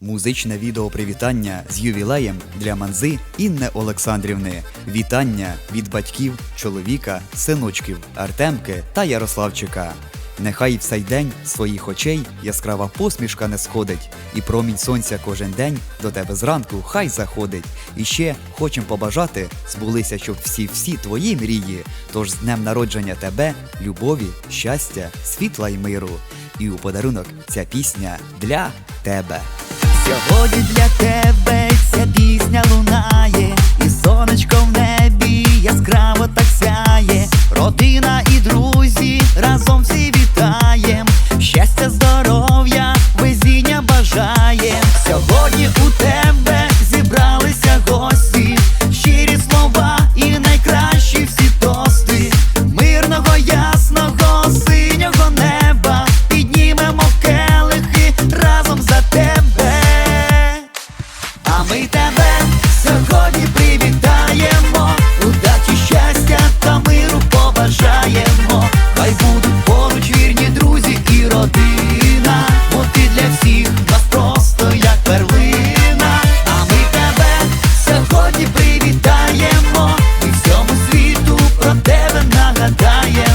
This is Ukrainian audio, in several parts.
Музичне відео привітання з ювілеєм для Манзи Інни Олександрівни. Вітання від батьків, чоловіка, синочків Артемки та Ярославчика. Нехай в цей день своїх очей яскрава посмішка не сходить, і промінь сонця кожен день до тебе зранку хай заходить. І ще хочем побажати, збулися, щоб всі-всі твої мрії. Тож з днем народження тебе, любові, щастя, світла й миру. І у подарунок ця пісня для тебе. Сьогодні для тебе ця пісня лунає, і сонечко в небі яскраво так сяє. Родина і друзі разом всі вітаєм. Щастя, здоров'я, везіння бажаєм. Сьогодні у тебе тебе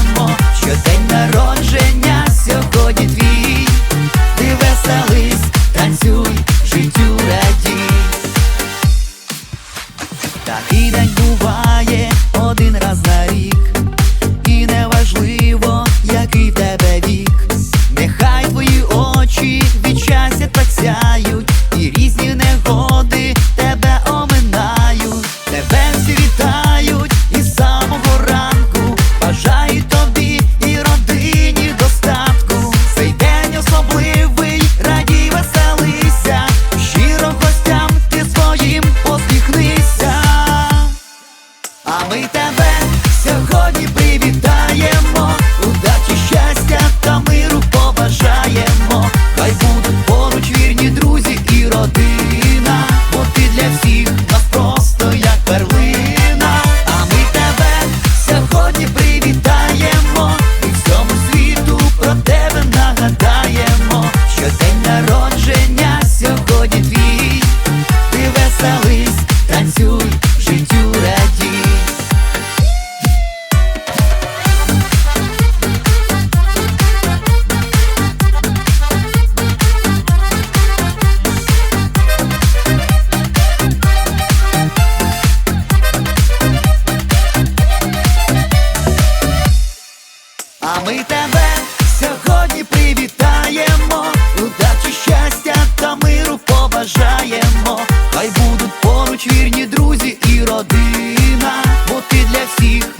А ми тебе сьогодні привітаємо, удачі щастя та миру побажаємо. Хай будуть поруч вірні друзі і родина, бо ти для всіх.